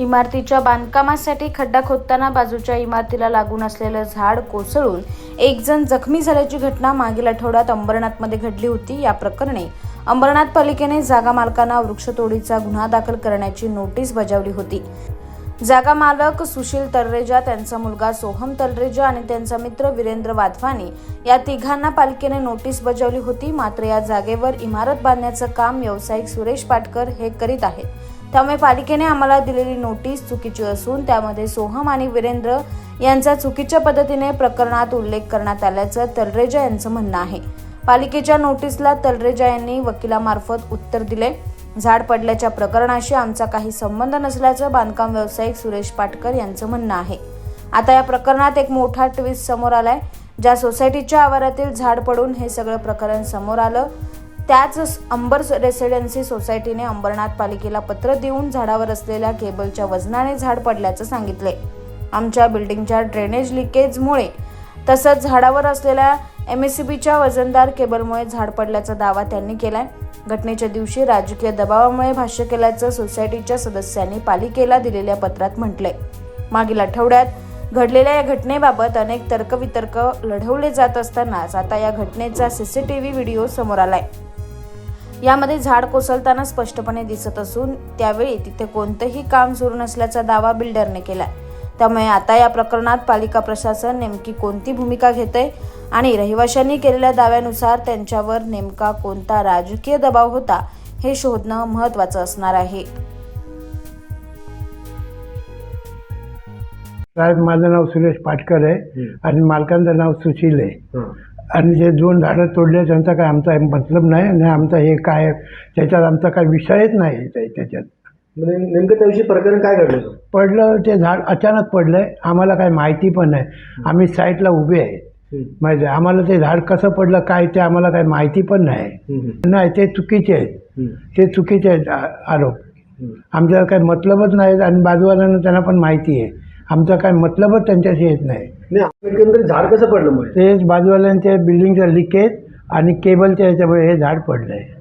इमारतीच्या बांधकामासाठी खड्डा खोदताना बाजूच्या इमारतीला लागून असलेलं झाड कोसळून एक जण जखमी झाल्याची घटना मागील आठवड्यात अंबरनाथमध्ये घडली होती. या प्रकरणी अंबरनाथ पालिकेने जागा मालकांना वृक्षतोडीचा गुन्हा दाखल करण्याची नोटीस बजावली होती. जागा मालक सुशील तलरेजा त्यांचा मुलगा सोहम तलरेजा आणि त्यांचा मित्र वीरेंद्र वाधवानी या तिघांना पालिकेने नोटीस बजावली होती. मात्र या जागेवर इमारत बांधण्याचं काम व्यावसायिक सुरेश पाटकर हे करीत आहेत. त्यामुळे पालिकेने आम्हाला दिलेली नोटीस चुकीची असून त्यामध्ये सोहम आणि वीरेंद्र यांचा चुकीच्या पद्धतीने प्रकरणात उल्लेख करण्यात आल्याचं तलरेजा यांचं म्हणणं आहे. पालिकेच्या नोटीसला तलरेजा यांनी वकिलामार्फत उत्तर दिले. झाड पडल्याच्या प्रकरणाशी आमचा काही संबंध नसल्याचं बांधकाम व्यावसायिक सुरेश पाटकर यांचं म्हणणं आहे. आता या प्रकरणात एक मोठा ट्विस्ट समोर आलाय. ज्या सोसायटीच्या आवारातील झाड पडून हे सगळं प्रकरण समोर आलं त्याच अंबर रेसिडेन्सी सोसायटीने अंबरनाथ पालिकेला पत्र देऊन झाडावर असलेल्या केबलच्या वजनाने झाड पडल्याचं सांगितले. आमच्या बिल्डिंगच्या ड्रेनेज लिकेजमुळे तसंच झाडावर असलेल्या एम एस सी बीच्या वजनदार केबलमुळे झाड पडल्याचा दावा त्यांनी केलाय. घटनेच्या दिवशी राजकीय दबावामुळे भाष्य केल्याचं सोसायटीच्या सदस्यांनी पालिकेला दिलेल्या पत्रात म्हटलंय. मागील आठवड्यात घडलेल्या या घटनेबाबत अनेक तर्कवितर्क लढवले जात असतानाच आता या घटनेचा सीसीटीव्ही व्हिडिओ समोर आलाय. यामध्ये झाड कोसळताना स्पष्टपणे दिसत असून त्यावेळी तिथे कोणतंही काम सुरू नसल्याचा दावा बिल्डरने केलाय. त्यामुळे आता या प्रकरणात पालिका प्रशासन नेमकी कोणती भूमिका घेते आणि रहिवाशांनी केलेल्या दाव्यानुसार त्यांच्यावर नेमका कोणता राजकीय दबाव होता हे शोधणं महत्त्वाचं असणार आहे. साहेब माझं नाव सुरेश पाटकर आहे आणि मालकांचं नाव सुशील आहे. आणि जे दोन झाडं तोडले त्यांचा काय आमचा मतलब नाही आणि आमचा हे काय त्याच्यात आमचा काय विषयच नाही त्या- त्याच्यात म्हणजे नेमकं त्या दिवशी प्रकरण काय घडलं? पडलं ते झाड अचानक पडलंय आम्हाला काय माहिती पण नाही आम्ही साईडला उभे आहे. माहिती आहे. आम्हाला ते झाड कसं पडलं काय ते आम्हाला काय माहिती पण नाही. नाही ते चुकीचे आहेत. ते चुकीचे आहेत आरोप. आमच्याला काही मतलबच नाही आणि बाजूवाल्यांना त्यांना पण माहिती आहे आमचा काय मतलबच त्यांच्याशी येत नाही. एकंदरीत झाड कसं पडलं मग? ते बाजूवाल्यांच्या बिल्डिंगचं लिकेज आणि केबलच्या ह्याच्यामुळे हे झाड पडलं आहे